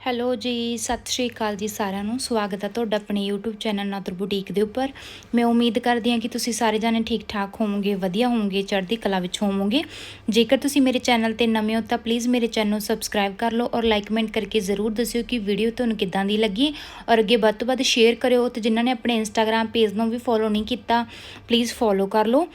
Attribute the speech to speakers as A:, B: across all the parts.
A: Hello ਜੀ, ਸਤਿ ਸ਼੍ਰੀ ਅਕਾਲ ਜੀ ਸਾਰਿਆਂ ਨੂੰ। ਸਵਾਗਤ ਹੈ ਤੁਹਾਡਾ ਆਪਣੇ YouTube ਚੈਨਲ ਨਾਦਰ ਬੁਟੀਕ ਦੇ ਉੱਪਰ। ਮੈਂ ਉਮੀਦ ਕਰਦੀ ਹਾਂ ਕਿ ਤੁਸੀਂ ਸਾਰੇ ਜਾਣੇ ਠੀਕ ਠਾਕ ਹੋਵੋਗੇ, ਵਧੀਆ ਹੋਵੋਗੇ, ਚੜ੍ਹਦੀ ਕਲਾ ਵਿੱਚ ਹੋਵੋਗੇ। ਜੇਕਰ ਤੁਸੀਂ ਮੇਰੇ ਚੈਨਲ ਤੇ ਨਵੇਂ ਹੋ ਤਾਂ ਪਲੀਜ਼ ਮੇਰੇ ਚੈਨਲ ਨੂੰ ਸਬਸਕ੍ਰਾਈਬ ਕਰ ਲਓ ਔਰ ਲਾਈਕ ਕਮੈਂਟ ਕਰਕੇ ਜ਼ਰੂਰ ਦੱਸਿਓ ਕਿ ਵੀਡੀਓ ਤੁਹਾਨੂੰ ਕਿੱਦਾਂ ਦੀ ਲੱਗੀ। ਔਰ ਅੱਗੇ ਵੱਧ ਤੋਂ ਵੱਧ ਸ਼ੇਅਰ ਕਰਿਓ ਤੇ ਜਿਨ੍ਹਾਂ ਨੇ ਆਪਣੇ ਇੰਸਟਾਗ੍ਰam ਪੇਜ ਨੂੰ ਵੀ ਫੋਲੋ ਨਹੀਂ ਕੀਤਾ ਪਲੀਜ਼ ਫੋਲੋ ਕਰ ਲਓ।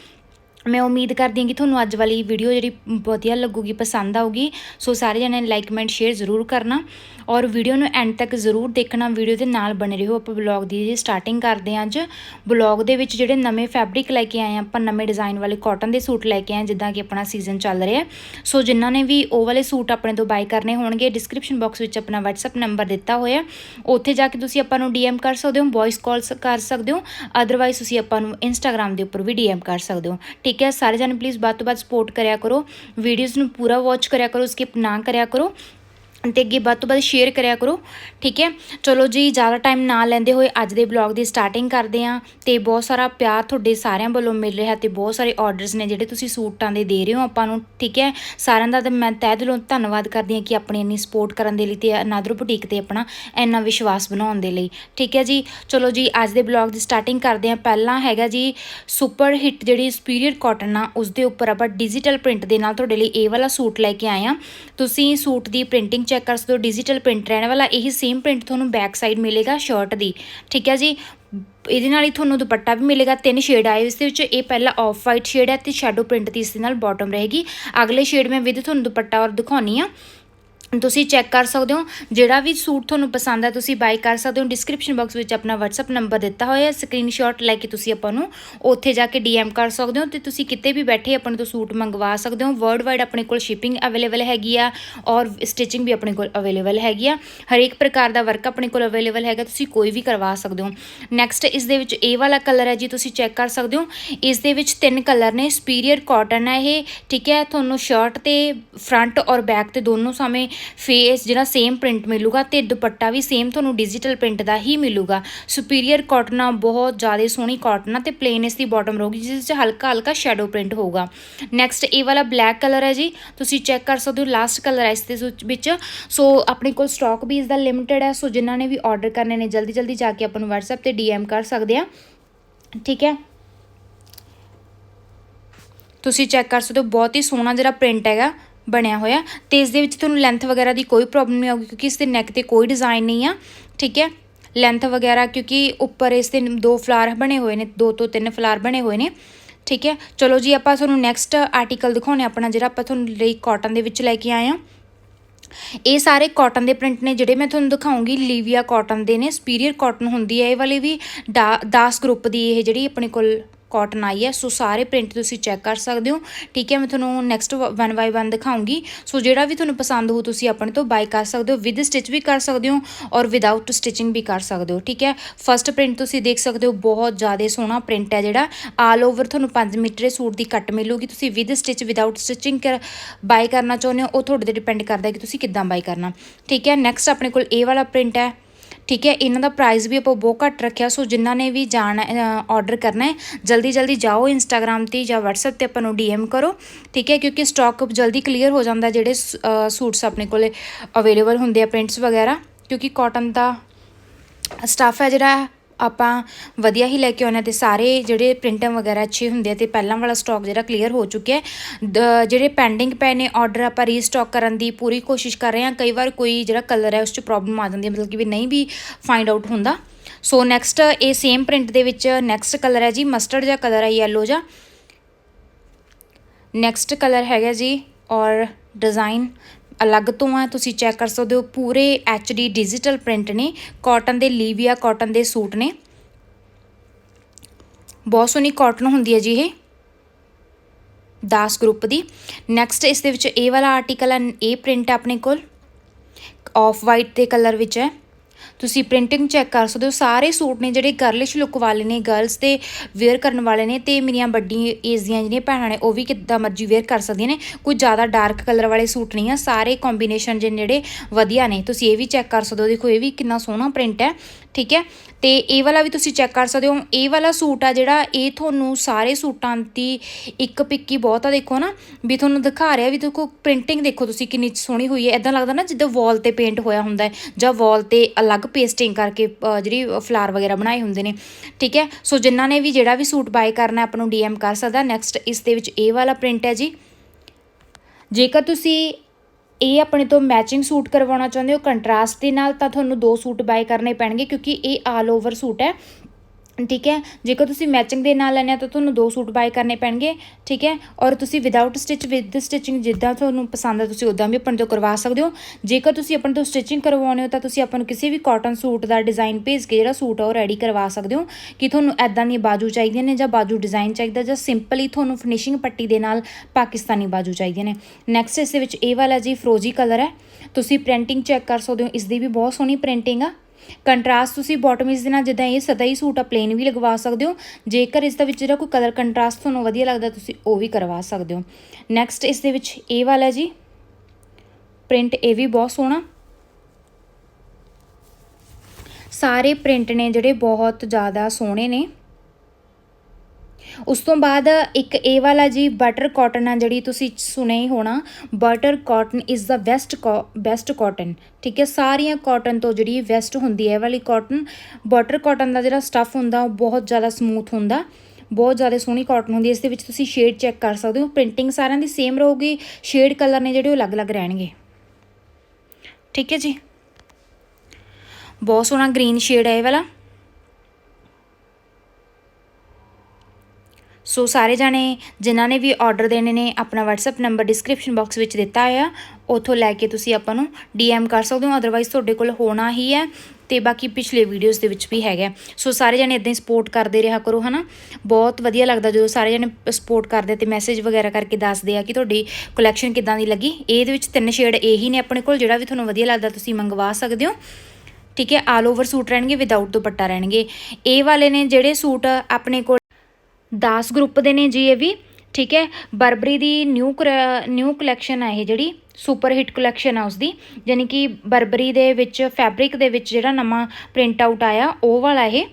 A: ਮੈਂ ਉਮੀਦ ਕਰਦੀ ਹਾਂ ਕਿ ਤੁਹਾਨੂੰ ਅੱਜ ਵਾਲੀ ਵੀਡੀਓ ਜਿਹੜੀ ਵਧੀਆ ਲੱਗੂਗੀ ਪਸੰਦ ਆਊਗੀ। ਸੋ ਸਾਰੇ ਜਣੇ ਲਾਈਕ ਕਮੈਂਟ ਸ਼ੇਅਰ ਜ਼ਰੂਰ ਕਰਨਾ। ਔਰ ਵੀਡੀਓ ਨੂੰ ਐਂਡ ਤੱਕ ਜ਼ਰੂਰ ਦੇਖਣਾ। ਵੀਡੀਓ ਦੇ ਨਾਲ ਬਣੇ ਰਹੋ। ਆਪਾਂ ਬਲੌਗ ਦੀ ਸਟਾਰਟਿੰਗ ਕਰਦੇ ਹਾਂ ਅੱਜ ਬਲੌਗ ਦੇ ਵਿੱਚ ਜਿਹੜੇ ਨਵੇਂ ਫੈਬਰਿਕ ਲੈ ਕੇ ਆਏ ਹਾਂ ਆਪਾਂ ਨਵੇਂ ਡਿਜ਼ਾਈਨ ਵਾਲੇ ਕਾਟਨ ਦੇ ਸੂਟ ਲੈ ਕੇ ਆਏ ਹਾਂ, ਜਿੱਦਾਂ ਕਿ ਆਪਣਾ ਸੀਜ਼ਨ ਚੱਲ ਰਿਹਾ ਸੋ ਜਿਨ੍ਹਾਂ ਨੇ ਵੀ ਉਹ ਵਾਲੇ ਸੂਟ ਆਪਣੇ ਤੋਂ ਬਾਈ ਕਰਨੇ ਹੋਣਗੇ ਡਿਸਕ੍ਰਿਪਸ਼ਨ ਬਾਕਸ ਵਿੱਚ ਆਪਣਾ WhatsApp ਨੰਬਰ ਦਿੱਤਾ ਹੋਇਆ ਉੱਥੇ ਜਾ ਕੇ ਤੁਸੀਂ ਆਪਾਂ ਨੂੰ DM ਕਰ ਸਕਦੇ ਹੋ ਵੌਇਸ ਕਾਲ ਕਰ ਸਕਦੇ ਹੋ। ਅਦਰਵਾਈਜ਼ ਤੁਸੀਂ ਆਪਾਂ ਨੂੰ Instagram ਦੇ ਉੱਪਰ ਵੀ DM ਕਰ ਸਕਦੇ ਹੋ। ਠੀਕ ਠੀਕ ਹੈ, ਸਾਰੇ ਜਣੇ ਪਲੀਜ਼ ਵੱਧ ਤੋਂ ਵੱਧ ਸਪੋਰਟ ਕਰਿਆ ਕਰੋ ਵੀਡੀਓਜ਼ ਨੂੰ ਪੂਰਾ ਵਾਚ ਕਰਿਆ ਕਰੋ ਸਕਿਪ ਨਾ ਕਰਿਆ ਕਰੋ ਤੇ ਅੱਗੇ ਵੱਧ ਤੋਂ ਵੱਧ ਸ਼ੇਅਰ ਕਰਿਆ ਕਰੋ, ਠੀਕ ਹੈ? ਚਲੋ ਜੀ, ਜ਼ਿਆਦਾ ਟਾਈਮ ਨਾ ਲੈਂਦੇ ਹੋਏ ਅੱਜ ਦੇ ਬਲੌਗ ਦੀ ਸਟਾਰਟਿੰਗ ਕਰਦੇ ਹਾਂ ਤੇ ਬਹੁਤ ਸਾਰਾ ਪਿਆਰ ਤੁਹਾਡੇ ਸਾਰਿਆਂ ਵੱਲੋਂ ਮਿਲ ਰਿਹਾ ਤੇ ਬਹੁਤ ਸਾਰੇ ਆਰਡਰਸ ਨੇ ਜਿਹੜੇ ਤੁਸੀਂ ਸੂਟਾਂ ਦੇ ਦੇ ਰਹੇ ਹੋ ਆਪਾਂ ਨੂੰ, ਠੀਕ ਹੈ? ਸਾਰਿਆਂ ਦਾ ਤਾਂ ਮੈਂ ਤਹਿ ਦਿਲੋਂ ਧੰਨਵਾਦ ਕਰਦੀ ਹਾਂ ਕਿ ਆਪਣੀ ਇੰਨੀ ਸਪੋਰਟ ਕਰਨ ਦੇ ਲਈ ਤੇ ਅਨਾਦਰ ਬੁਟੀਕ ਤੇ ਆਪਣਾ ਇੰਨਾ ਵਿਸ਼ਵਾਸ ਬਣਾਉਣ ਦੇ ਲਈ, ਠੀਕ ਹੈ ਜੀ? ਚਲੋ ਜੀ, ਅੱਜ ਦੇ ਬਲੌਗ ਦੀ ਸਟਾਰਟਿੰਗ ਕਰਦੇ ਹਾਂ। ਪਹਿਲਾਂ ਹੈਗਾ ਜੀ ਸੁਪਰ ਹਿੱਟ ਜਿਹੜੀ ਸੁਪੀਰੀਅਰ ਕਾਟਨ ਆ ਉਸ ਦੇ ਉੱਪਰ ਆਪਾਂ ਡਿਜੀਟਲ ਪ੍ਰਿੰਟ ਦੇ ਨਾਲ ਤੁਹਾਡੇ ਲਈ ਇਹ ਵਾਲਾ ਸੂਟ ਲੈ ਕੇ ਆਏ ਆ ਤੁਸੀਂ ਸੂਟ ਦੀ ਪ੍ਰਿੰਟਿੰਗ ਚੈੱਕ ਕਰ ਸਕਦੇ ਹੋ ਡਿਜੀਟਲ ਪ੍ਰਿੰਟ ਰਹਿਣ ਵਾਲਾ, ਇਹੀ ਸੇਮ ਪ੍ਰਿੰਟ ਤੁਹਾਨੂੰ ਬੈਕ ਸਾਈਡ ਮਿਲੇਗਾ ਸ਼ਰਟ ਦੀ। ਠੀਕ ਹੈ ਜੀ? ਇਹਦੇ ਨਾਲ ਹੀ ਤੁਹਾਨੂੰ ਦੁਪੱਟਾ ਵੀ ਮਿਲੇਗਾ, ਤਿੰਨ ਸ਼ੇਡ ਆਏ ਇਸ ਦੇ ਵਿੱਚ, ਇਹ ਪਹਿਲਾ ਆਫ ਵਾਈਟ ਸ਼ੇਡ ਹੈ ਤੇ ਸ਼ੈਡੋ ਪ੍ਰਿੰਟ ਦੀ ਇਸ ਦੇ ਨਾਲ ਬਾਟਮ ਰਹੇਗੀ। ਅਗਲੇ ਸ਼ੇਡ ਮੈਂ ਵਿਦ ਤੁਹਾਨੂੰ ਦੁਪੱਟਾ ਔਰ ਦਿਖਾਉਣੀ ਆ। ਤੁਸੀਂ ਚੈੱਕ ਕਰ ਸਕਦੇ ਹੋ। ਜਿਹੜਾ ਵੀ ਸੂਟ ਤੁਹਾਨੂੰ ਪਸੰਦ ਹੈ, ਤੁਸੀਂ ਬਾਈ ਕਰ ਸਕਦੇ ਹੋ। ਡਿਸਕ੍ਰਿਪਸ਼ਨ ਬਾਕਸ ਵਿੱਚ ਆਪਣਾ WhatsApp ਨੰਬਰ ਦਿੱਤਾ ਹੋਇਆ ਹੈ। ਸਕਰੀਨਸ਼ਾਟ ਲੈ ਕੇ ਤੁਸੀਂ ਆਪਾਂ ਨੂੰ ਉੱਥੇ ਜਾ ਕੇ DM ਕਰ ਸਕਦੇ ਹੋ ਤੇ ਤੁਸੀਂ ਕਿਤੇ ਵੀ ਬੈਠੇ ਆਪਣੇ ਤੋਂ ਸੂਟ ਮੰਗਵਾ ਸਕਦੇ ਹੋ। ਵਰਲਡ ਵਾਈਡ ਆਪਣੇ ਕੋਲ ਸ਼ਿਪਿੰਗ ਅਵੇਲੇਬਲ ਹੈਗੀ ਆ ਔਰ ਸਟਿਚਿੰਗ ਵੀ ਆਪਣੇ ਕੋਲ ਅਵੇਲੇਬਲ ਹੈਗੀ ਆ। ਹਰੇਕ ਪ੍ਰਕਾਰ ਦਾ ਵਰਕ ਆਪਣੇ ਕੋਲ ਅਵੇਲੇਬਲ ਹੈਗਾ, ਤੁਸੀਂ ਕੋਈ ਵੀ ਕਰਵਾ ਸਕਦੇ ਹੋ। ਨੈਕਸਟ ਇਸ ਦੇ ਵਿੱਚ ਇਹ ਵਾਲਾ ਕਲਰ ਹੈ ਜੀ, ਤੁਸੀਂ ਚੈੱਕ ਕਰ ਸਕਦੇ ਹੋ। ਇਸ ਦੇ ਵਿੱਚ ਤਿੰਨ ਕਲਰ ਨੇ ਸੁਪੀਰੀਅਰ ਕਾਟਨ ਹੈ ਇਹ। ਠੀਕ ਹੈ, ਤੁਹਾਨੂੰ ਸ਼ਰਟ ਤੇ ਫਰੰਟ ਔਰ ਬੈਕ ਤੇ ਦੋਨੋਂ ਸਮੇਂ ਫੇਸ ਜਿਹੜਾ ਸੇਮ ਪ੍ਰਿੰਟ ਮਿਲੂਗਾ ਤੇ ਦੁਪੱਟਾ ਵੀ ਸੇਮ ਤੁਹਾਨੂੰ ਡਿਜੀਟਲ ਪ੍ਰਿੰਟ ਦਾ ਹੀ ਮਿਲੂਗਾ। ਸੁਪੀਰੀਅਰ ਕਾਟਨ ਆ, ਬਹੁਤ ਜ਼ਿਆਦਾ ਸੋਹਣੀ ਕਾਟਨ ਆ ਤੇ ਪਲੇਨ ਇਸ ਦੀ ਬਾਟਮ ਰਹੂਗੀ ਜਿਸ ਵਿੱਚ ਹਲਕਾ ਹਲਕਾ ਸ਼ੈਡੋ ਪ੍ਰਿੰਟ ਹੋਊਗਾ। ਨੈਕਸਟ ਇਹ ਵਾਲਾ ਬਲੈਕ ਕਲਰ ਹੈ ਜੀ, ਤੁਸੀਂ ਚੈੱਕ ਕਰ ਸਕਦੇ ਹੋ ਲਾਸਟ ਕਲਰ ਹੈ ਇਸ ਦੇ ਵਿੱਚ। ਸੋ ਆਪਣੇ ਕੋਲ ਸਟਾਕ ਵੀ ਇਸ ਦਾ ਲਿਮਟਿਡ ਹੈ ਸੋ ਜਿਨ੍ਹਾਂ ਨੇ ਵੀ ਆਰਡਰ ਕਰਨੇ ਨੇ, ਜਲਦੀ ਜਲਦੀ ਜਾ ਕੇ ਆਪਾਂ ਨੂੰ WhatsApp ਤੇ DM ਕਰ ਸਕਦੇ ਆ। ਠੀਕ ਹੈ? ਤੁਸੀਂ ਚੈੱਕ ਕਰ ਸਕਦੇ ਹੋ, ਬਹੁਤ ਹੀ ਸੋਹਣਾ ਜਿਹੜਾ ਪ੍ਰਿੰਟ ਹੈਗਾ। ਬਣਿਆ ਹੋਇਆ। ਤੇ ਇਸ ਦੇ ਵਿੱਚ ਤੁਹਾਨੂੰ ਲੈਂਥ ਵਗੈਰਾ ਦੀ ਕੋਈ ਪ੍ਰੋਬਲਮ ਨਹੀਂ ਆਊਗੀ, ਕਿਉਂਕਿ ਇਸ ਦੇ ਨੈਕ ਤੇ ਕੋਈ ਡਿਜ਼ਾਈਨ ਨਹੀਂ ਆ, ਠੀਕ ਹੈ? ਲੈਂਥ ਵਗੈਰਾ, ਕਿਉਂਕਿ ਉੱਪਰ ਇਸ ਦੇ ਦੋ ਫਲਾਰ ਬਣੇ ਹੋਏ ਨੇ, ਦੋ ਤੋਂ ਤਿੰਨ ਫਲਾਰ ਬਣੇ ਹੋਏ ਨੇ, ਠੀਕ ਹੈ? ਚਲੋ ਜੀ, ਆਪਾਂ ਤੁਹਾਨੂੰ ਨੈਕਸਟ ਆਰਟੀਕਲ ਦਿਖਾਉਣੇ ਆਪਣਾ, ਜਿਹੜਾ ਆਪਾਂ ਤੁਹਾਨੂੰ ਲਈ ਕਾਟਨ ਦੇ ਵਿੱਚ ਲੈ ਕੇ ਆਏ ਆ ਇਹ ਸਾਰੇ ਕਾਟਨ ਦੇ ਪ੍ਰਿੰਟ ਨੇ, ਜਿਹੜੇ ਮੈਂ ਤੁਹਾਨੂੰ ਦਿਖਾਉਂਗੀ ਲੀਵੀਆ ਕਾਟਨ ਦੇ ਨੇ ਸੁਪੀਰੀਅਰ ਕਾਟਨ ਹੁੰਦੀ ਹੈ, ਇਹ ਵਾਲੇ ਵੀ ਦਾ- ਦਾਸ ਗਰੁੱਪ ਦੀ ਇਹ ਜਿਹੜੀ ਆਪਣੇ ਕੋਲ ਕਾਟਨ ਆਈ ਹੈ ਸੋ ਸਾਰੇ ਪ੍ਰਿੰਟ ਤੁਸੀਂ ਚੈੱਕ ਕਰ ਸਕਦੇ ਹੋ। ਠੀਕ ਹੈ, ਮੈਂ ਤੁਹਾਨੂੰ ਨੈਕਸਟ ਵਨ ਬਾਈ ਵਨ ਦਿਖਾਉਂਗੀ। ਸੋ ਜਿਹੜਾ ਵੀ ਤੁਹਾਨੂੰ ਪਸੰਦ ਹੋ ਤੁਸੀਂ ਆਪਣੇ ਤੋਂ ਬਾਈ ਕਰ ਸਕਦੇ ਹੋ। ਵਿਦ ਸਟਿਚ ਵੀ ਕਰ ਸਕਦੇ ਹੋ ਔਰ ਵਿਦਆਊਟ ਸਟਿਚਿੰਗ ਵੀ ਕਰ ਸਕਦੇ ਹੋ, ਠੀਕ ਹੈ। ਫਸਟ ਪ੍ਰਿੰਟ ਤੁਸੀਂ ਦੇਖ ਸਕਦੇ ਹੋ, ਬਹੁਤ ਜ਼ਿਆਦਾ ਸੋਹਣਾ ਪ੍ਰਿੰਟ ਹੈ ਜਿਹੜਾ। ਆਲ ਓਵਰ ਤੁਹਾਨੂੰ 5 ਮੀਟਰ ਸੂਟ ਦੀ ਕੱਟ ਮਿਲੂਗੀ। ਤੁਸੀਂ ਵਿਦ ਸਟਿਚ ਵਿਦਆਊਟ ਸਟਿਚਿੰਗ ਕਰ ਬਾਈ ਕਰਨਾ ਚਾਹੁੰਦੇ ਹੋ, ਉਹ ਤੁਹਾਡੇ ਤੇ ਡਿਪੈਂਡ ਕਰਦਾ ਹੈ ਕਿ ਤੁਸੀਂ ਕਿੱਦਾਂ ਬਾਈ ਕਰਨਾ। ਠੀਕ ਹੈ ਨੈਕਸਟ ਆਪਣੇ ਕੋਲ ਇਹ ਵਾਲਾ ਪ੍ਰਿੰਟ ਹੈ। ਠੀਕ ਹੈ, ਇਹਨਾਂ ਦਾ ਪ੍ਰਾਈਸ ਵੀ ਆਪਾਂ ਬਹੁਤ ਘੱਟ ਰੱਖਿਆ, ਸੋ ਜਿਨ੍ਹਾਂ ਨੇ ਵੀ ਜਾਣਾ ਆਰਡਰ ਕਰਨਾ ਹੈ, ਜਲਦੀ ਜਲਦੀ ਜਾਓ ਇੰਸਟਾਗ੍ਰam ਤੇ ਜਾਂ WhatsApp ਤੇ ਆਪਾਂ ਨੂੰ DM ਕਰੋ, ਠੀਕ ਹੈ, ਕਿਉਂਕਿ ਸਟਾਕ ਜਲਦੀ ਕਲੀਅਰ ਹੋ ਜਾਂਦਾ ਜਿਹੜੇ ਸੂਟਸ ਆਪਣੇ ਕੋਲੇ ਅਵੇਲੇਬਲ ਹੁੰਦੇ ਆ ਪ੍ਰਿੰਟਸ ਵਗੈਰਾ, ਕਿਉਂਕਿ ਕਾਟਨ ਦਾ ਸਟੱਫ ਹੈ ਜਿਹੜਾ ਆਪਾਂ ਵਧੀਆ ਹੀ ਲੈ ਕੇ ਆਉਣਾ ਤੇ ਸਾਰੇ ਜਿਹੜੇ ਪ੍ਰਿੰਟਾਂ ਵਗੈਰਾ ਅੱਛੇ ਹੁੰਦੇ ਆ ਤੇ ਪਹਿਲਾਂ ਵਾਲਾ ਸਟਾਕ ਜਿਹੜਾ ਕਲੀਅਰ ਹੋ ਚੁੱਕਿਆ ਹੈ। ਦ- ਜਿਹੜੇ ਪੈਂਡਿੰਗ ਪਏ ਨੇ ਆਰਡਰ ਆਪਾਂ ਰੀਸਟਾਕ ਕਰਨ ਦੀ ਪੂਰੀ ਕੋਸ਼ਿਸ਼ ਕਰ ਰਹੇ ਹਾਂ। ਕਈ ਵਾਰ ਕੋਈ ਜਿਹੜਾ ਕਲਰ ਹੈ ਉਸ 'ਚ ਪ੍ਰੋਬਲਮ ਆ ਜਾਂਦੀ ਹੈ, ਮਤਲਬ ਕਿ ਵੀ ਨਹੀਂ ਵੀ ਫਾਈਂਡ ਆਊਟ ਹੁੰਦਾ। ਸੋ ਨੈਕਸਟ ਇਹ ਸੇਮ ਪ੍ਰਿੰਟ ਦੇ ਵਿੱਚ ਨੈਕਸਟ ਕਲਰ ਹੈ ਜੀ ਮਸਟਰਡ ਜਿਹਾ ਕਲਰ ਹੈ ਯੈਲੋ ਜਿਹਾ। ਨੈਕਸਟ ਕਲਰ ਹੈਗਾ ਜੀ ਔਰ ਡਿਜ਼ਾਈਨ ਅਲੱਗ ਤੋਂ ਆ, ਤੁਸੀਂ ਚੈੱਕ ਕਰ ਸਕਦੇ ਹੋ, ਪੂਰੇ ਡੀ ਡਿਜੀਟਲ ਪ੍ਰਿੰਟ ਨੇ ਕਾਟਨ ਦੇ ਲੀਵੀਆ ਕਾਟਨ ਦੇ ਸੂਟ ਨੇ। ਬਹੁਤ ਸੋਹਣੀ ਕਾਟਨ ਹੁੰਦੀ ਹੈ ਜੀ ਇਹ, ਦਾਸ ਗਰੁੱਪ ਦੀ। ਨੈਕਸਟ ਇਸ ਦੇ ਵਿੱਚ ਇਹ ਵਾਲਾ ਆਰਟੀਕਲ ਹੈ ਇਹ ਪ੍ਰਿੰਟ ਹੈ ਆਪਣੇ ਕੋਲ ਆਫ ਵਾਈਟ ਦੇ ਕਲਰ ਵਿੱਚ ਹੈ। ਤੁਸੀਂ ਪ੍ਰਿੰਟਿੰਗ ਚੈੱਕ ਕਰ ਸਕਦੇ ਹੋ। ਸਾਰੇ ਸੂਟ ਨੇ ਜਿਹੜੇ ਗਰਲਿਸ਼ ਲੁੱਕ ਵਾਲੇ ਨੇ ਗਰਲਸ ਤੇ ਵੇਅਰ ਕਰਨ ਵਾਲੇ ਨੇ ਤੇ ਮੇਰੀਆਂ ਵੱਡੀ ਏਜ ਦੀਆਂ ਜਿਹੜੀਆਂ ਭੈਣਾਂ ਨੇ, ਉਹ ਵੀ ਕਿੱਦਾਂ ਮਰਜ਼ੀ ਵੇਅਰ ਕਰ ਸਕਦੀਆਂ ਨੇ। ਕੋਈ ਜ਼ਿਆਦਾ ਡਾਰਕ ਕਲਰ ਵਾਲੇ ਸੂਟ ਨਹੀਂ ਆ। ਸਾਰੇ ਕੰਬੀਨੇਸ਼ਨ ਜਿਹੜੇ ਵਧੀਆ ਨੇ, ਤੁਸੀਂ ਇਹ ਵੀ ਚੈੱਕ ਕਰ ਸਕਦੇ ਹੋ। ਦੇਖੋ, ਇਹ ਵੀ ਕਿੰਨਾ ਸੋਹਣਾ ਪ੍ਰਿੰਟ ਹੈ। ਠੀਕ ਹੈ? ਤੇ ਇਹ ਵਾਲਾ ਵੀ ਤੁਸੀਂ ਚੈੱਕ ਕਰ ਸਕਦੇ ਹੋ। ਇਹ ਵਾਲਾ ਸੂਟ ਆ ਜਿਹੜਾ, ਇਹ ਤੁਹਾਨੂੰ ਸਾਰੇ ਸੂਟਾਂ ਦੀ ਇੱਕ ਪਿੱਕੀ ਬਹੁਤ ਆ, ਦੇਖੋ ਨਾ। ਵੀ ਤੁਹਾਨੂੰ ਦਿਖਾ ਰਿਹਾ, ਵੀ ਦੇਖੋ ਪ੍ਰਿੰਟਿੰਗ ਦੇਖੋ ਤੁਸੀਂ ਕਿੰਨੀ ਸੋਹਣੀ ਹੋਈ ਹੈ। ਇਦਾਂ ਲੱਗਦਾ ਨਾ ਜਿੱਦਾਂ ਵਾਲ ਤੇ ਪੇਂਟ ਹੋਇਆ ਹੁੰਦਾ ਹੈ, ਜਾਂ ਵਾਲ ਤੇ ਅਲੱਗ ਪੇਸਟਿੰਗ ਕਰਕੇ ਜਿਹੜੀ ਫਲਾਰ ਵਗੈਰਾ ਬਣਾਏ ਹੁੰਦੇ ਨੇ। ਠੀਕ ਹੈ? ਸੋ ਜਿਨ੍ਹਾਂ ਨੇ ਵੀ ਜਿਹੜਾ ਵੀ ਸੂਟ ਬਾਏ ਕਰਨਾ ਆਪਾਂ ਨੂੰ ਡੀਐਮ ਕਰ ਸਕਦਾ। ਨੈਕਸਟ ਇਸ ਦੇ ਵਿੱਚ ਇਹ ਵਾਲਾ ਪ੍ਰਿੰਟ ਹੈ ਜੀ। ਜੇਕਰ ਤੁਸੀਂ ਇਹ ਆਪਣੇ ਤੋਂ ਮੈਚਿੰਗ ਸੂਟ ਕਰਵਾਉਣਾ ਚਾਹੁੰਦੇ ਹੋ ਕੰਟਰਾਸਟ ਦੇ ਨਾਲ ਤਾਂ ਤੁਹਾਨੂੰ ਦੋ ਸੂਟ ਬਾਏ ਕਰਨੇ ਪੈਣਗੇ ਕਿਉਂਕਿ ਇਹ ਆਲ ਓਵਰ ਸੂਟ ਹੈ। ਠੀਕ ਹੈ? ਜੇਕਰ ਤੁਸੀਂ ਮੈਚਿੰਗ ਦੇ ਨਾਲ ਲੈਣੇ ਆ ਤਾਂ ਤੁਹਾਨੂੰ ਦੋ ਸੂਟ ਬਾਏ ਕਰਨੇ ਪੈਣਗੇ, ਠੀਕ ਹੈ? ਔਰ ਤੁਸੀਂ ਵਿਦਆਊਟ ਸਟਿਚ ਵਿਦ ਸਟਿਚਿੰਗ ਜਿੱਦਾਂ ਤੁਹਾਨੂੰ ਪਸੰਦ ਹੈ ਤੁਸੀਂ ਉਦਾਂ ਵੀ ਆਪਣੇ ਤੋਂ ਕਰਵਾ ਸਕਦੇ ਹੋ। ਜੇਕਰ ਤੁਸੀਂ ਆਪਣੇ ਤੋਂ ਸਟਿਚਿੰਗ ਕਰਵਾਉਣੇ ਹੋ ਤਾਂ ਤੁਸੀਂ ਆਪਾਂ ਨੂੰ ਕਿਸੇ ਵੀ ਕਾਟਨ ਸੂਟ ਦਾ ਡਿਜ਼ਾਈਨ ਭੇਜ ਕੇ ਜਿਹੜਾ ਸੂਟ ਆ ਉਹ ਰੈਡੀ ਕਰਵਾ ਸਕਦੇ ਹੋ। ਕਿ ਤੁਹਾਨੂੰ ਐਦਾਂ ਦੀਆਂ ਬਾਜੂ ਚਾਹੀਦੀਆਂ ਨੇ ਜਾਂ ਬਾਜੂ ਡਿਜ਼ਾਈਨ ਚਾਹੀਦਾ ਜਾਂ ਸਿੰਪਲੀ ਤੁਹਾਨੂੰ ਫਿਨਿਸ਼ਿੰਗ ਪੱਟੀ ਦੇ ਨਾਲ ਪਾਕਿਸਤਾਨੀ ਬਾਜੂ ਚਾਹੀਦੀਆਂ ਨੇ। ਨੈਕਸਟ ਇਸ ਦੇ ਵਿੱਚ ਇਹ ਵਾਲਾ ਜੀ ਫਰੋਜ਼ੀ ਕਲਰ ਹੈ। ਤੁਸੀਂ ਪ੍ਰਿੰਟਿੰਗ ਚੈੱਕ ਕਰ ਸਕਦੇ ਹੋ। ਇਸ ਦੀ ਵੀ ਬਹੁਤ ਸੋਹਣੀ ਪ੍ਰਿੰਟਿੰਗ ਆ। ਕੰਟਰਾਸਟ ਤੁਸੀਂ ਬਾਟਮ ਇਸ ਦੇ ਨਾਲ ਜਿੱਦਾਂ ਇਹ ਸਦਾ ਹੀ ਸੂਟ ਆ ਪਲੇਨ ਵੀ ਲਗਵਾ ਸਕਦੇ ਹੋ। ਜੇਕਰ ਇਸ ਦੇ ਵਿੱਚ ਜਿਹੜਾ ਕੋਈ ਕਲਰ ਕੰਟਰਾਸਟ ਤੁਹਾਨੂੰ ਵਧੀਆ ਲੱਗਦਾ, ਤੁਸੀਂ ਉਹ ਵੀ ਕਰਵਾ ਸਕਦੇ ਹੋ। ਨੈਕਸਟ ਇਸ ਦੇ ਵਿੱਚ ਇਹ ਵਾਲਾ ਜੀ ਪ੍ਰਿੰਟ ਇਹ ਵੀ ਬਹੁਤ ਸੋਹਣਾ। ਸਾਰੇ ਪ੍ਰਿੰਟ ਨੇ ਜਿਹੜੇ ਬਹੁਤ ਜ਼ਿਆਦਾ ਸੋਹਣੇ ਨੇ। ਉਸ ਤੋਂ ਬਾਅਦ ਇੱਕ ਇਹ ਵਾਲਾ ਜੀ ਬਟਰ ਕਾਟਨ ਆ ਜਿਹੜੀ ਤੁਸੀਂ ਸੁਣਿਆ ਹੀ ਹੋਣਾ butter cotton is the best best cotton ਠੀਕ ਹੈ? ਸਾਰੀਆਂ ਕਾਟਨ ਤੋਂ ਜਿਹੜੀ ਬੈਸਟ ਹੁੰਦੀ ਹੈ ਇਹ ਵਾਲੀ ਕਾਟਨ ਬਟਰ ਕਾਟਨ ਦਾ ਜਿਹੜਾ ਸਟੱਫ ਹੁੰਦਾ ਉਹ ਬਹੁਤ ਜ਼ਿਆਦਾ ਸਮੂਥ ਹੁੰਦਾ, ਬਹੁਤ ਜ਼ਿਆਦਾ ਸੋਹਣੀ ਕਾਟਨ ਹੁੰਦੀ ਹੈ। ਇਸ ਦੇ ਵਿੱਚ ਤੁਸੀਂ ਸ਼ੇਡ ਚੈੱਕ ਕਰ ਸਕਦੇ ਹੋ। ਪ੍ਰਿੰਟਿੰਗ ਸਾਰਿਆਂ ਦੀ ਸੇਮ ਰਹੂਗੀ ਸ਼ੇਡ ਕਲਰ ਨੇ ਜਿਹੜੇ ਉਹ ਅਲੱਗ-ਅਲੱਗ ਰਹਿਣਗੇ। ਠੀਕ ਹੈ ਜੀ? ਬਹੁਤ ਸੋਹਣਾ ਗ੍ਰੀਨ ਸ਼ੇਡ ਹੈ ਇਹ ਵਾਲਾ। ਸੋ ਸਾਰੇ ਜਾਣੇ ਜਿਨ੍ਹਾਂ ਨੇ ਵੀ ਆਰਡਰ ਦੇਣੇ ਨੇ, ਆਪਣਾ WhatsApp ਨੰਬਰ ਡਿਸਕ੍ਰਿਪਸ਼ਨ ਬਾਕਸ ਵਿੱਚ ਦਿੱਤਾ ਹੋਇਆ। ਉੱਥੋਂ ਲੈ ਕੇ ਤੁਸੀਂ ਆਪਾਂ ਨੂੰ DM ਕਰ ਸਕਦੇ ਹੋ। ਅਦਰਵਾਈਜ਼ ਤੁਹਾਡੇ ਕੋਲ ਹੋਣਾ ਹੀ ਹੈ ਤੇ ਬਾਕੀ ਪਿਛਲੇ ਵੀਡੀਓਜ਼ ਦੇ ਵਿੱਚ ਵੀ ਹੈਗਾ। ਸੋ ਸਾਰੇ ਜਣੇ ਇਦਾਂ ਹੀ ਸਪੋਰਟ ਕਰਦੇ ਰਿਹਾ ਕਰੋ, ਹਨਾ? ਬਹੁਤ ਵਧੀਆ ਲੱਗਦਾ ਜਦੋਂ ਸਾਰੇ ਜਣੇ ਸਪੋਰਟ ਕਰਦੇ ਤੇ ਮੈਸੇਜ ਵਗੈਰਾ ਕਰਕੇ ਦੱਸਦੇ ਆ ਕਿ ਤੁਹਾਡੀ ਕਲੈਕਸ਼ਨ ਕਿੱਦਾਂ ਦੀ ਲੱਗੀ। ਇਹਦੇ ਵਿੱਚ ਤਿੰਨ ਸ਼ੇਡ ਇਹੀ ਨੇ ਆਪਣੇ ਕੋਲ, ਜਿਹੜਾ ਵੀ ਤੁਹਾਨੂੰ ਵਧੀਆ ਲੱਗਦਾ ਤੁਸੀਂ ਮੰਗਵਾ ਸਕਦੇ ਹੋ। ਠੀਕ ਹੈ? ਆਲ ਓਵਰ ਸੂਟ ਰਹਿਣਗੇ ਵਿਦਆਊਟ ਦੁਪੱਟਾ ਰਹਿਣਗੇ। ਇਹ ਵਾਲੇ ਨੇ ਜਿਹੜੇ ਸੂਟ ਆਪਣੇ ਕੋਲ ਦਾਸ ਗਰੁੱਪ ਦੇ ਨੇ ਜੀ ਇਹ ਵੀ, ਠੀਕ ਹੈ? ਬਰਬਰੀ ਦੀ ਨਿਊ ਨਿਊ ਕਲੈਕਸ਼ਨ ਆ ਇਹ ਜਿਹੜੀ ਸੁਪਰ ਹਿੱਟ ਕਲੈਕਸ਼ਨ ਆ ਉਸਦੀ ਯਾਨੀ ਕਿ ਬਰਬਰੀ ਦੇ ਵਿੱਚ ਫੈਬਰਿਕ ਦੇ ਵਿੱਚ ਜਿਹੜਾ ਨਵਾਂ ਪ੍ਰਿੰਟ ਆਊਟ ਆਇਆ, ਉਹ ਵਾਲਾ ਇਹ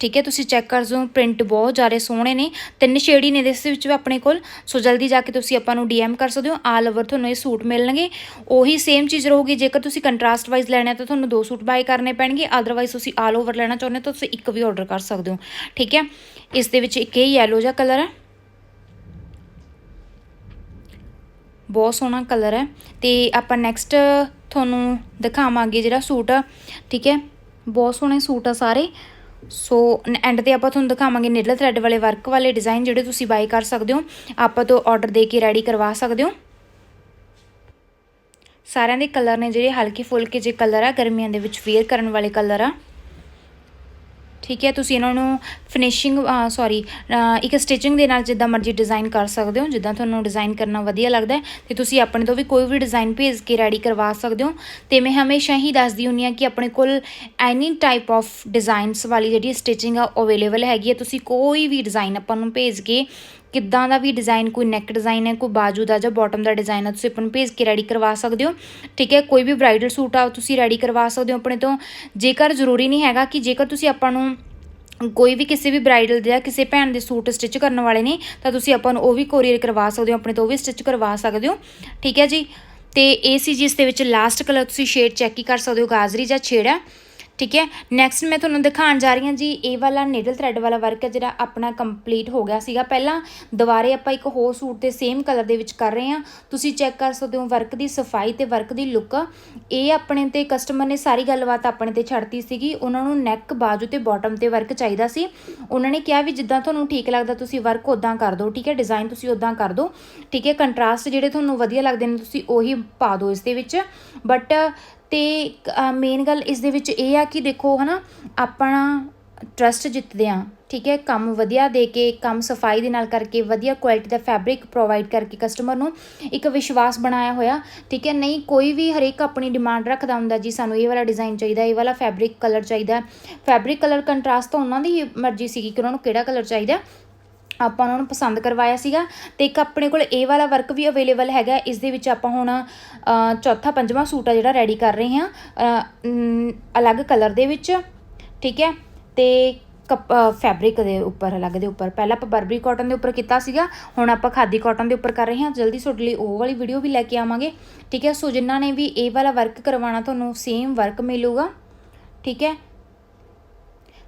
A: ਠੀਕ ਹੈ, ਤੁਸੀਂ ਚੈੱਕ ਕਰ ਸਕਦੇ ਪ੍ਰਿੰਟ ਬਹੁਤ ਜ਼ਿਆਦਾ ਸੋਹਣੇ ਨੇ, ਤਿੰਨ ਸ਼ੇਡ ਹੀ ਨੇ ਇਸ ਵਿੱਚ ਵੀ ਆਪਣੇ ਕੋਲ। ਸੋ ਜਲਦੀ ਜਾ ਕੇ ਤੁਸੀਂ ਆਪਾਂ ਨੂੰ ਡੀਐਮ ਕਰ ਸਕਦੇ ਹੋ ਆਲ ਓਵਰ ਤੁਹਾਨੂੰ ਇਹ ਸੂਟ ਮਿਲਣਗੇ। ਉਹੀ ਸੇਮ ਚੀਜ਼ ਰਹੂਗੀ, ਜੇਕਰ ਤੁਸੀਂ ਕੰਟਰਾਸਟ ਵਾਈਜ਼ ਲੈਣਾ ਤਾਂ ਤੁਹਾਨੂੰ ਦੋ ਸੂਟ ਬਾਈ ਕਰਨੇ ਪੈਣਗੇ ਅਦਰਵਾਈਜ਼ ਤੁਸੀਂ ਆਲ ਓਵਰ ਲੈਣਾ ਚਾਹੁੰਦੇ ਤਾਂ ਤੁਸੀਂ ਇੱਕ ਵੀ ਆਰਡਰ ਕਰ ਸਕਦੇ ਹੋ, ਠੀਕ ਹੈ। ਇਸ ਦੇ ਵਿੱਚ ਇੱਕ ਇਹ ਯੈਲੋ ਜਿਹਾ ਕਲਰ ਹੈ। ਬਹੁਤ ਸੋਹਣਾ ਕਲਰ ਹੈ। ਤੇ ਆਪਾਂ ਨੈਕਸਟ ਤੁਹਾਨੂੰ ਦਿਖਾਵਾਂਗੇ ਜਿਹੜਾ ਸੂਟ ਠੀਕ ਹੈ। ਬਹੁਤ ਸੋਹਣੇ ਸੂਟ ਆ ਸਾਰੇ। ਸੋ ਐਂਡ ਤੇ ਆਪਾਂ ਤੁਹਾਨੂੰ ਦਿਖਾਵਾਂਗੇ ਨੀਡਲ ਥ੍ਰੈਡ ਵਾਲੇ ਵਰਕ ਵਾਲੇ ਡਿਜ਼ਾਈਨ ਜਿਹੜੇ ਤੁਸੀਂ ਬਾਈ ਕਰ ਸਕਦੇ ਹੋ। ਆਪਾਂ ਤੋਂ ਆਰਡਰ ਦੇ ਕੇ ਰੈਡੀ ਕਰਵਾ ਸਕਦੇ ਹੋ। ਸਾਰਿਆਂ ਦੇ ਕਲਰ ਨੇ ਜਿਹੜੇ ਹਲਕੇ ਫੁਲਕੇ ਜੇ ਕਲਰ ਆ, ਗਰਮੀਆਂ ਦੇ ਵਿੱਚ ਵੇਅਰ ਕਰਨ ਵਾਲੇ ਕਲਰ ਆ। ਠੀਕ ਹੈ, ਤੁਸੀਂ ਇਹਨਾਂ ਨੂੰ ਫਿਨਿਸ਼ਿੰਗ ਸੌਰੀ ਇੱਕ ਸਟਿਚਿੰਗ ਦੇ ਨਾਲ ਜਿੱਦਾਂ ਮਰਜ਼ੀ ਡਿਜ਼ਾਈਨ ਕਰ ਸਕਦੇ ਹੋ, ਜਿੱਦਾਂ ਤੁਹਾਨੂੰ ਡਿਜ਼ਾਈਨ ਕਰਨਾ ਵਧੀਆ ਲੱਗਦਾ ਹੈ, ਤੇ ਤੁਸੀਂ ਆਪਣੇ ਤੋਂ ਵੀ ਕੋਈ ਵੀ ਡਿਜ਼ਾਈਨ ਭੇਜ ਕੇ ਰੈਡੀ ਕਰਵਾ ਸਕਦੇ ਹੋ। ਤੇ ਮੈਂ ਹਮੇਸ਼ਾ ਹੀ ਦੱਸਦੀ ਹੁੰਨੀ ਆ ਕਿ ਆਪਣੇ ਕੋਲ ਐਨੀ ਟਾਈਪ ਆਫ ਡਿਜ਼ਾਈਨਸ ਵਾਲੀ ਜਿਹੜੀ ਸਟਿਚਿੰਗ ਆ ਅਵੇਲੇਬਲ ਹੈਗੀ ਹੈ। ਤੁਸੀਂ ਕੋਈ ਵੀ ਡਿਜ਼ਾਈਨ ਆਪਾਂ ਨੂੰ ਭੇਜ ਕੇ ਕਿੱਦਾਂ ਦਾ ਵੀ ਡਿਜ਼ਾਈਨ ਕੋਈ ਨੈਕ ਡਿਜ਼ਾਈਨ ਹੈ, ਕੋਈ ਬਾਜੂ ਦਾ ਜਾਂ ਬਾਟਮ ਦਾ ਡਿਜ਼ਾਈਨ ਹੈ, ਤੁਸੀਂ ਆਪਾਂ ਨੂੰ ਭੇਜ ਕੇ ਰੈਡੀ ਕਰਵਾ ਸਕਦੇ ਹੋ। ਠੀਕ ਹੈ, ਕੋਈ ਵੀ ਬ੍ਰਾਈਡਲ ਸੂਟ ਆ, ਤੁਸੀਂ ਰੈਡੀ ਕਰਵਾ ਸਕਦੇ ਹੋ ਆਪਣੇ ਤੋਂ। ਜੇਕਰ ਜ਼ਰੂਰੀ ਨਹੀਂ ਹੈਗਾ ਕਿ ਜੇਕਰ ਤੁਸੀਂ ਆਪਾਂ ਨੂੰ ਕੋਈ ਵੀ ਕਿਸੇ ਵੀ ਬ੍ਰਾਈਡਲ ਦੇ ਜਾਂ ਕਿਸੇ ਭੈਣ ਦੇ ਸੂਟ ਸਟਿਚ ਕਰਨ ਵਾਲੇ ਨੇ, ਤਾਂ ਤੁਸੀਂ ਆਪਾਂ ਨੂੰ ਉਹ ਵੀ ਕੋਰੀਅਰ ਕਰਵਾ ਸਕਦੇ ਹੋ, ਆਪਣੇ ਤੋਂ ਉਹ ਵੀ ਸਟਿਚ ਕਰਵਾ ਸਕਦੇ ਹੋ। ਠੀਕ ਹੈ ਜੀ? ਤੇ ਇਹ ਸੀ ਜਿਸ ਦੇ ਵਿੱਚ ਲਾਸਟ ਕਲਰ ਤੁਸੀਂ ਸ਼ੇਡ ਚੈੱਕ ਹੀ ਕਰ ਸਕਦੇ ਹੋ, ਗਾਜਰੀ ਜਾਂ ਛੇੜਾ ਠੀਕ ਹੈ? ਨੈਕਸਟ ਮੈਂ ਤੁਹਾਨੂੰ ਦਿਖਾਉਣ ਜਾ ਰਹੀ ਹਾਂ ਜੀ, ਇਹ ਵਾਲਾ ਨੀਡਲ ਥ੍ਰੈਡ ਵਾਲਾ ਵਰਕ ਹੈ ਜਿਹੜਾ ਆਪਣਾ ਕੰਪਲੀਟ ਹੋ ਗਿਆ ਸੀਗਾ। ਪਹਿਲਾਂ ਦੁਬਾਰੇ ਆਪਾਂ ਇੱਕ ਹੋਰ ਸੂਟ ਤੇ ਸੇਮ ਕਲਰ ਦੇ ਵਿੱਚ ਕਰ ਰਹੇ ਹਾਂ। ਤੁਸੀਂ ਚੈੱਕ ਕਰ ਸਕਦੇ ਹੋ ਵਰਕ ਦੀ ਸਫ਼ਾਈ ਤੇ ਵਰਕ ਦੀ ਲੁੱਕ ਇਹ ਆਪਣੇ ਤੇ ਕਸਟਮਰ ਨੇ ਸਾਰੀ ਗੱਲਬਾਤ ਆਪਣੇ ਤੇ ਛੱਡਤੀ ਸੀਗੀ। ਉਹਨਾਂ ਨੂੰ ਨੈਕ ਬਾਜੂ ਤੇ ਬਾਟਮ ਤੇ ਵਰਕ ਚਾਹੀਦਾ ਸੀ। ਉਹਨਾਂ ਨੇ ਕਿਹਾ ਵੀ ਜਿੱਦਾਂ ਤੁਹਾਨੂੰ ਠੀਕ ਲੱਗਦਾ ਤੁਸੀਂ ਵਰਕ ਉਦਾਂ ਕਰ ਦਿਓ, ਠੀਕ ਹੈ? ਡਿਜ਼ਾਈਨ ਤੁਸੀਂ ਉਦਾਂ ਕਰ ਦਿਓ, ਠੀਕ ਹੈ? ਕੰਟਰਾਸਟ ਜਿਹੜੇ ਤੁਹਾਨੂੰ ਵਧੀਆ ਲੱਗਦੇ ਨੇ ਤੁਸੀਂ ਉਹੀ ਪਾ ਦਿਓ ਇਸ ਦੇ ਵਿੱਚ। ਬਟ ਤੇ ਮੇਨ ਗੱਲ ਇਸ ਦੇ ਵਿੱਚ ਇਹ ਆ ਕਿ ਦੇਖੋ ਹੈ ਨਾ ਆਪਣਾ ਟਰਸਟ ਜਿੱਤਦੇ ਆ ਠੀਕ ਹੈ, ਕੰਮ ਵਧੀਆ ਦੇ ਕੇ, ਕੰਮ ਸਫ਼ਾਈ ਦੇ ਨਾਲ ਕਰਕੇ, ਵਧੀਆ ਕੁਆਲਿਟੀ ਦਾ ਫੈਬਰਿਕ ਪ੍ਰੋਵਾਈਡ ਕਰਕੇ ਕਸਟਮਰ ਨੂੰ ਇੱਕ ਵਿਸ਼ਵਾਸ ਬਣਾਇਆ ਹੋਇਆ, ਠੀਕ ਹੈ, ਨਹੀਂ ਕੋਈ ਵੀ ਹਰੇਕ ਆਪਣੀ ਡਿਮਾਂਡ ਰੱਖਦਾ ਹੁੰਦਾ ਜੀ, ਸਾਨੂੰ ਇਹ ਵਾਲਾ ਡਿਜ਼ਾਈਨ ਚਾਹੀਦਾ, ਇਹ ਵਾਲਾ ਫੈਬਰਿਕ ਕਲਰ ਚਾਹੀਦਾ ਫੈਬਰਿਕ ਕਲਰ ਕੰਟਰਾਸਟ ਤਾਂ ਉਹਨਾਂ ਦੀ ਮਰਜ਼ੀ ਸੀਗੀ ਕਿ ਉਹਨਾਂ ਨੂੰ ਕਿਹੜਾ ਕਲਰ ਚਾਹੀਦਾ ਆਪਾਂ ਉਹਨਾਂ ਨੂੰ ਪਸੰਦ ਕਰਵਾਇਆ ਸੀਗਾ ਤੇ ਇੱਕ ਆਪਣੇ ਕੋਲ ਇਹ ਵਾਲਾ ਵਰਕ ਵੀ ਅਵੇਲੇਬਲ ਹੈਗਾ ਇਸ ਦੇ ਵਿੱਚ ਆਪਾਂ ਹੁਣ ਚੌਥਾ, ਪੰਜਵਾਂ ਸੂਟ ਆ ਜਿਹੜਾ ਰੈਡੀ ਕਰ ਰਹੇ ਹਾਂ। ਅਲੱਗ ਕਲਰ ਦੇ ਵਿੱਚ, ਠੀਕ ਹੈ? ਤੇ ਕੱਪ ਫੈਬਰਿਕ ਦੇ ਉੱਪਰ, ਅਲੱਗ ਦੇ ਉੱਪਰ। ਪਹਿਲਾਂ ਆਪਾਂ ਬਰਬਰੀ ਕਾਟਨ ਦੇ ਉੱਪਰ ਕੀਤਾ ਸੀਗਾ, ਹੁਣ ਆਪਾਂ ਖਾਦੀ ਕਾਟਨ ਦੇ ਉੱਪਰ ਕਰ ਰਹੇ ਹਾਂ। ਜਲਦੀ ਤੁਹਾਡੇ ਲਈ ਉਹ ਵਾਲੀ ਵੀਡੀਓ ਵੀ ਲੈ ਕੇ ਆਵਾਂਗੇ, ਠੀਕ ਹੈ? ਸੋ ਜਿਨ੍ਹਾਂ ਨੇ ਵੀ ਇਹ ਵਾਲਾ ਵਰਕ ਕਰਵਾਉਣਾ, ਤੁਹਾਨੂੰ ਸੇਮ ਵਰਕ ਮਿਲੂਗਾ, ਠੀਕ ਹੈ?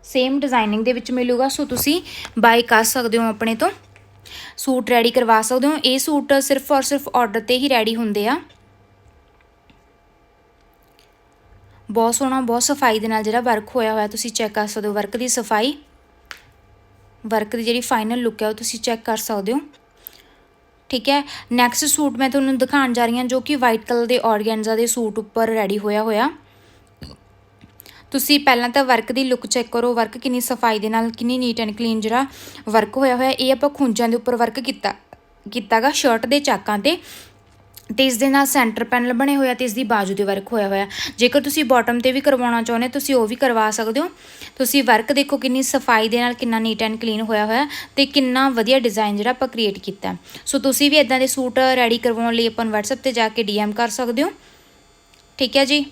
A: ਸੇਮ ਡਿਜ਼ਾਈਨਿੰਗ ਦੇ ਵਿੱਚ ਮਿਲੂਗਾ। ਸੋ ਤੁਸੀਂ ਬਾਈ ਕਰ ਸਕਦੇ ਹੋ ਆਪਣੇ ਤੋਂ। ਸੂਟ ਰੈਡੀ ਕਰਵਾ ਸਕਦੇ ਹੋ। ਇਹ ਸੂਟ ਸਿਰਫ ਔਰ ਸਿਰਫ ਆਰਡਰ ਤੇ ਹੀ ਰੈਡੀ ਹੁੰਦੇ ਆ। ਬਹੁਤ ਸੋਹਣਾ, ਬਹੁਤ ਸਫ਼ਾਈ ਦੇ ਨਾਲ ਜਿਹੜਾ ਵਰਕ ਹੋਇਆ ਹੋਇਆ, ਤੁਸੀਂ ਚੈੱਕ ਕਰ ਸਕਦੇ ਹੋ। ਵਰਕ ਦੀ ਸਫ਼ਾਈ ਵਰਕ ਦੀ ਜਿਹੜੀ ਫਾਈਨਲ ਲੁੱਕ ਹੈ, ਉਹ ਤੁਸੀਂ ਚੈੱਕ ਕਰ ਸਕਦੇ ਹੋ। ਠੀਕ ਹੈ। ਨੈਕਸਟ ਸੂਟ ਮੈਂ ਤੁਹਾਨੂੰ ਦਿਖਾਉਣ ਜਾ ਰਹੀ ਹਾਂ, ਜੋ ਕਿ ਵਾਈਟ ਕਲਰ ਦੇ ਔਰਗੈਂਜ਼ਾ ਦੇ ਸੂਟ ਉੱਪਰ ਰੈਡੀ ਹੋਇਆ ਹੋਇਆ। ਤੁਸੀਂ ਪਹਿਲਾਂ ਤਾਂ ਵਰਕ ਦੀ ਲੁੱਕ ਚੈੱਕ ਕਰੋ ਵਰਕ ਕਿੰਨੀ ਸਫ਼ਾਈ ਦੇ ਨਾਲ, ਕਿੰਨੀ ਨੀਟ ਐਂਡ ਕਲੀਨ ਜਿਹੜਾ ਵਰਕ ਹੋਇਆ ਹੋਇਆ, ਇਹ ਆਪਾਂ ਖੁੰਝਾਂ ਦੇ ਉੱਪਰ ਵਰਕ ਕੀਤਾ, ਕੀਤਾਗਾ ਸ਼ਰਟ ਦੇ ਚਾਕਾਂ ਤੇ ਤੇ ਇਸ ਦੇ ਨਾਲ ਸੈਂਟਰ ਪੈਨਲ ਬਣੇ ਹੋਇਆ ਤੇ ਇਸ ਦੀ ਬਾਜੂ ਦੇ ਵਰਕ ਹੋਇਆ ਹੋਇਆ। ਜੇਕਰ ਤੁਸੀਂ ਬਾਟਮ ਤੇ ਵੀ ਕਰਵਾਉਣਾ ਚਾਹੁੰਦੇ ਤੁਸੀਂ ਉਹ ਵੀ ਕਰਵਾ ਸਕਦੇ ਹੋ। ਤੁਸੀਂ ਵਰਕ ਦੇਖੋ ਕਿੰਨੀ ਸਫ਼ਾਈ ਦੇ ਨਾਲ ਕਿੰਨਾ ਨੀਟ ਐਂਡ ਕਲੀਨ ਹੋਇਆ ਹੋਇਆ ਤੇ ਕਿੰਨਾ ਵਧੀਆ ਡਿਜ਼ਾਈਨ ਜਿਹੜਾ ਆਪਾਂ ਕ੍ਰੀਏਟ ਕੀਤਾ। ਸੋ ਤੁਸੀਂ ਵੀ ਇਦਾਂ ਦੇ ਸੂਟ ਰੈਡੀ ਕਰਵਾਉਣ ਲਈ ਆਪਾਂ ਨੂੰ WhatsApp ਤੇ ਜਾ ਕੇ DM ਕਰ ਸਕਦੇ ਹੋ। ਠੀਕ ਹੈ ਜੀ?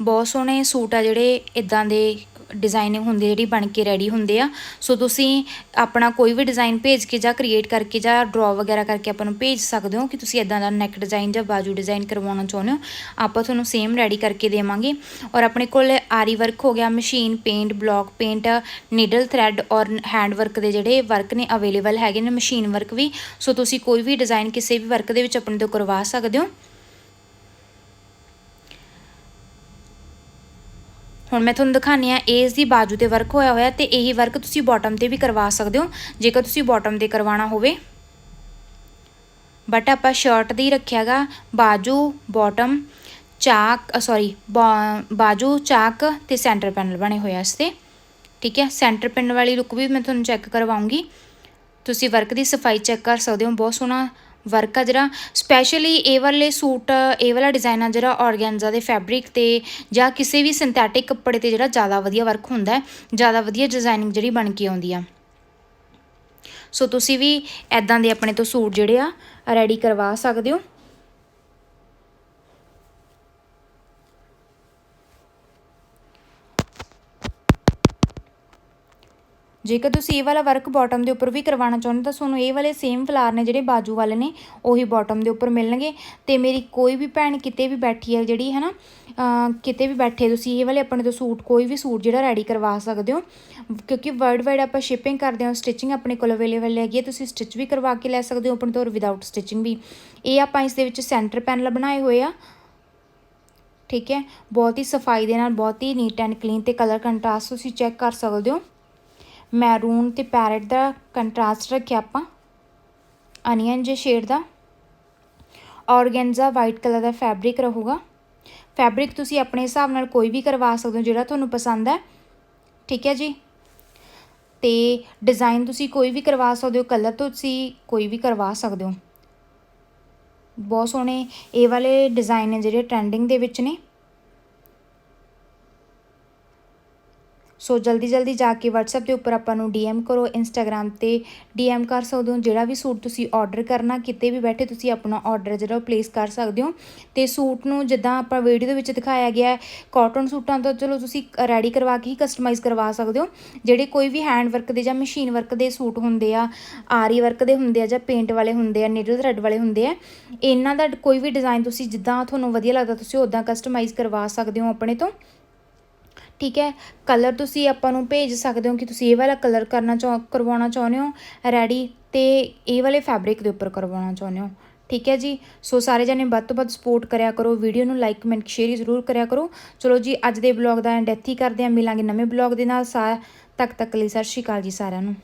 A: ਬਹੁਤ ਸੋਹਣੇ ਸੂਟ ਆ ਜਿਹੜੇ ਇਦਾਂ ਦੇ ਡਿਜ਼ਾਈਨਿੰਗ ਹੁੰਦੀ ਜਿਹੜੀ ਬਣ ਕੇ ਰੈਡੀ ਹੁੰਦੇ ਆ। ਸੋ ਤੁਸੀਂ ਆਪਣਾ ਕੋਈ ਵੀ ਡਿਜ਼ਾਈਨ ਭੇਜ ਕੇ ਜਾਂ ਕ੍ਰੀਏਟ ਕਰਕੇ ਜਾਂ ਡਰਾ ਵਗੈਰਾ ਕਰਕੇ ਆਪਾਂ ਨੂੰ ਭੇਜ ਸਕਦੇ ਹੋ ਕਿ ਤੁਸੀਂ ਇਦਾਂ ਦਾ ਨੈਕ ਡਿਜ਼ਾਈਨ ਜਾਂ ਬਾਜੂ ਡਿਜ਼ਾਈਨ ਕਰਵਾਉਣਾ ਚਾਹੁੰਦੇ ਹੋ। ਆਪਾਂ ਤੁਹਾਨੂੰ ਸੇਮ ਰੈਡੀ ਕਰਕੇ ਦੇਵਾਂਗੇ। ਔਰ ਆਪਣੇ ਕੋਲ ਆਰੀ ਵਰਕ ਹੋ ਗਿਆ machine paint block paint needle thread ਔਰ ਹੈਂਡ ਵਰਕ ਦੇ ਜਿਹੜੇ ਵਰਕ ਨੇ ਅਵੇਲੇਬਲ ਹੈਗੇ ਨੇ ਮਸ਼ੀਨ ਵਰਕ ਵੀ। ਸੋ ਤੁਸੀਂ ਕੋਈ ਵੀ ਡਿਜ਼ਾਈਨ ਕਿਸੇ ਵੀ ਵਰਕ ਦੇ ਵਿੱਚ ਆਪਣੇ ਤੋਂ ਕਰਵਾ ਸਕਦੇ ਹੋ। ਹੁਣ ਮੈਂ ਤੁਹਾਨੂੰ ਦਿਖਾਣੀ ਆ ਇਸ ਦੀ ਬਾਜੂ ਤੇ ਵਰਕ ਹੋਇਆ ਹੋਇਆ ਤੇ ਇਹੀ ਵਰਕ ਤੁਸੀਂ ਬਾਟਮ ਤੇ ਵੀ ਕਰਵਾ ਸਕਦੇ ਹੋ, ਜੇਕਰ ਤੁਸੀਂ ਬਾਟਮ ਤੇ ਕਰਵਾਉਣਾ ਹੋਵੇ। ਬਟ ਆਪਾਂ ਸ਼ਰਟ ਦੀ ਰੱਖਿਆਗਾ ਬਾਜੂ ਬਾਟਮ ਚਾਕ ਸੌਰੀ ਬਾਜੂ, ਚਾਕ ਤੇ ਸੈਂਟਰ ਪੈਨਲ ਬਣੇ ਹੋਏ ਇਸ ਤੇ। ਠੀਕ ਹੈ ਸੈਂਟਰ ਪੈਨਲ ਵਾਲੀ ਲੁੱਕ ਵੀ ਮੈਂ ਤੁਹਾਨੂੰ ਚੈੱਕ ਕਰਵਾਉਂਗੀ। ਤੁਸੀਂ ਵਰਕ ਦੀ ਸਫ਼ਾਈ ਚੈੱਕ ਕਰ ਸਕਦੇ ਹੋ, ਬਹੁਤ ਸੋਹਣਾ ਵਰਕ ਆ ਜਿਹੜਾ ਸਪੈਸ਼ਲੀ ਇਹ ਵਾਲੇ ਸੂਟ, ਇਹ ਵਾਲਾ ਡਿਜ਼ਾਈਨ ਆ ਜਿਹੜਾ ਔਰਗੈਂਜ਼ਾ ਦੇ ਫੈਬਰਿਕ ਤੇ ਜਾਂ ਕਿਸੇ ਵੀ ਸਿੰਥੈਟਿਕ ਕੱਪੜੇ ਤੇ ਜਿਹੜਾ ਜ਼ਿਆਦਾ ਵਧੀਆ ਵਰਕ ਹੁੰਦਾ ਹੈ, ਜ਼ਿਆਦਾ ਵਧੀਆ ਡਿਜ਼ਾਈਨਿੰਗ ਜਿਹੜੀ ਬਣ ਕੇ ਆਉਂਦੀ ਆ। ਸੋ ਤੁਸੀਂ ਵੀ ਐਦਾਂ ਦੇ ਆਪਣੇ ਤੋਂ ਸੂਟ ਜਿਹੜੇ ਆ ਰੈਡੀ ਕਰਵਾ ਸਕਦੇ ਹੋ। ਜੇਕਰ ਤੁਸੀਂ ਇਹ ਵਾਲਾ ਵਰਕ ਬਾਟਮ ਦੇ ਉੱਪਰ ਵੀ ਕਰਵਾਉਣਾ ਚਾਹੁੰਦੇ ਤਾਂ ਤੁਹਾਨੂੰ ਇਹ ਵਾਲੇ ਸੇਮ ਫਲਾਰ ਨੇ ਜਿਹੜੇ ਬਾਜੂ ਵਾਲੇ ਨੇ, ਉਹੀ ਬਾਟਮ ਦੇ ਉੱਪਰ ਮਿਲਣਗੇ। ਤੇ ਮੇਰੀ ਕੋਈ ਵੀ ਭੈਣ ਕਿਤੇ ਵੀ ਬੈਠੀ ਹੈ ਜਿਹੜੀ ਹੈ ਨਾ ਕਿਤੇ ਵੀ ਬੈਠੇ ਤੁਸੀਂ ਇਹ ਵਾਲੇ ਆਪਣੇ ਤੋਂ ਸੂਟ, ਕੋਈ ਵੀ ਸੂਟ ਜਿਹੜਾ ਰੈਡੀ ਕਰਵਾ ਸਕਦੇ ਹੋ। ਕਿਉਂਕਿ ਵਰਡ ਵਾਈਡ ਆਪਾਂ ਸ਼ਿਪਿੰਗ ਕਰਦੇ ਹਾਂ ਸਟਿਚਿੰਗ ਆਪਣੇ ਕੋਲ ਅਵੇਲੇਬਲ ਹੈਗੀ ਹੈ, ਤੁਸੀਂ ਸਟਿਚ ਵੀ ਕਰਵਾ ਕੇ ਲੈ ਸਕਦੇ ਹੋ ਆਪਣੇ ਤੋਂ ਵਿਦਆਊਟ ਸਟਿਚਿੰਗ ਵੀ। ਇਹ ਆਪਾਂ ਇਸ ਦੇ ਵਿੱਚ ਸੈਂਟਰ ਪੈਨਲ ਬਣਾਏ ਹੋਏ ਆ। ਠੀਕ ਹੈ? ਬਹੁਤ ਹੀ ਸਫ਼ਾਈ ਦੇ ਨਾਲ, ਬਹੁਤ ਹੀ ਨੀਟ ਐਂਡ ਕਲੀਨ ਤੇ ਕਲਰ ਕੰਟਰਾਸਟ ਤੁਸੀਂ ਚੈੱਕ ਕਰ ਸਕਦੇ ਹੋ। ਮੈਰੂਨ ਤੇ ਪੈਰਟ ਦਾ ਕੰਟਰਾਸਟ ਰੱਖਿਆ ਆਪਾਂ। ਅਨੀਅਨ ਜੇ ਸ਼ੇਡ ਦਾ। ਔਰਗੈਂਜ਼ਾ ਵਾਈਟ ਕਲਰ ਦਾ ਫੈਬਰਿਕ ਰਹੂਗਾ। ਫੈਬਰਿਕ ਤੁਸੀਂ ਆਪਣੇ ਹਿਸਾਬ ਨਾਲ ਕੋਈ ਵੀ ਕਰਵਾ ਸਕਦੇ ਹੋ, ਜਿਹੜਾ ਤੁਹਾਨੂੰ ਪਸੰਦ ਹੈ। ਠੀਕ ਹੈ ਜੀ? ਤੇ ਡਿਜ਼ਾਈਨ ਤੁਸੀਂ ਕੋਈ ਵੀ ਕਰਵਾ ਸਕਦੇ ਹੋ ਕਲਰ ਤੁਸੀਂ ਕੋਈ ਵੀ ਕਰਵਾ ਸਕਦੇ ਹੋ। ਬਹੁਤ ਸੋਹਣੇ ਇਹ ਵਾਲੇ ਡਿਜ਼ਾਈਨ ਨੇ ਜਿਹੜੇ ਟ੍ਰੈਂਡਿੰਗ ਦੇ ਵਿੱਚ ਨੇ। ਸੋ ਜਲਦੀ ਜਲਦੀ ਜਾ ਕੇ WhatsApp ਦੇ ਉੱਪਰ ਆਪਾਂ ਨੂੰ DM ਕਰੋ, Instagram ਤੇ DM ਕਰ ਸਕਦੇ ਹੋ। ਜਿਹੜਾ ਵੀ ਸੂਟ ਤੁਸੀਂ ਆਰਡਰ ਕਰਨਾ, ਕਿਤੇ ਵੀ ਬੈਠੇ ਤੁਸੀਂ ਆਪਣਾ ਆਰਡਰ ਜਿਹੜਾ ਪਲੇਸ ਕਰ ਸਕਦੇ ਹੋ। ਤੇ ਸੂਟ ਨੂੰ ਜਿੱਦਾਂ ਆਪਾਂ ਵੀਡੀਓ ਦੇ ਵਿੱਚ ਦਿਖਾਇਆ ਗਿਆ ਹੈ ਕਾਟਨ ਸੂਟਾਂ ਤੋਂ ਚਲੋ ਤੁਸੀਂ ਰੈਡੀ ਕਰਵਾ ਕੇ ਹੀ ਕਸਟਮਾਈਜ਼ ਕਰਵਾ ਸਕਦੇ ਹੋ। ਜਿਹੜੇ ਕੋਈ ਵੀ ਹੈਂਡ ਵਰਕ ਦੇ ਜਾਂ ਮਸ਼ੀਨ ਵਰਕ ਦੇ ਸੂਟ ਹੁੰਦੇ ਆ, ਆਰੀ ਵਰਕ ਦੇ ਹੁੰਦੇ ਆ ਜਾਂ ਪੇਂਟ ਵਾਲੇ ਹੁੰਦੇ ਆ ਨੀਡਲ ਥ੍ਰੈਡ ਵਾਲੇ ਹੁੰਦੇ ਆ, ਇਹਨਾਂ ਦਾ ਕੋਈ ਵੀ ਡਿਜ਼ਾਈਨ ਤੁਸੀਂ ਜਿੱਦਾਂ ਤੁਹਾਨੂੰ ਵਧੀਆ ਲੱਗਦਾ, ਤੁਸੀਂ ਉਦਾਂ ਕਸਟਮਾਈਜ਼ ਕਰਵਾ ਸਕਦੇ ਹੋ ਆਪਣੇ ਤੋਂ। ਠੀਕ ਹੈ? ਕਲਰ ਤੁਸੀਂ ਆਪਾਂ ਨੂੰ ਭੇਜ ਸਕਦੇ ਹੋ ਕਿ ਤੁਸੀਂ ਇਹ ਵਾਲਾ ਕਲਰ ਕਰਨਾ ਚਾਹ, ਕਰਵਾਉਣਾ ਚਾਹੁੰਦੇ ਹੋ? ਰੈਡੀ ਤੇ ਇਹ ਵਾਲੇ ਫੈਬਰਿਕ ਦੇ ਉੱਪਰ ਕਰਵਾਉਣਾ ਚਾਹੁੰਦੇ ਹੋ? ਠੀਕ ਹੈ ਜੀ? ਸੋ ਸਾਰੇ ਜਣੇ ਵੱਧ ਤੋਂ ਵੱਧ ਸਪੋਰਟ ਕਰਿਆ ਕਰੋ ਵੀਡੀਓ ਨੂੰ ਲਾਈਕ ਕਮੈਂਟ ਸ਼ੇਅਰ ਜ਼ਰੂਰ ਕਰਿਆ ਕਰੋ। ਚਲੋ ਜੀ, ਅੱਜ ਦੇ ਬਲੌਗ ਦਾ ਐਂਡ ਇੱਥੇ ਹੀ ਕਰਦੇ ਹਾਂ। ਮਿਲਾਂਗੇ ਨਵੇਂ ਬਲੌਗ ਦੇ ਨਾਲ। ਸਾ, ਤੱਕ ਤੱਕ ਲਈ ਸਤਿ ਸ਼੍ਰੀ ਅਕਾਲ ਜੀ ਸਾਰਿਆਂ ਨੂੰ।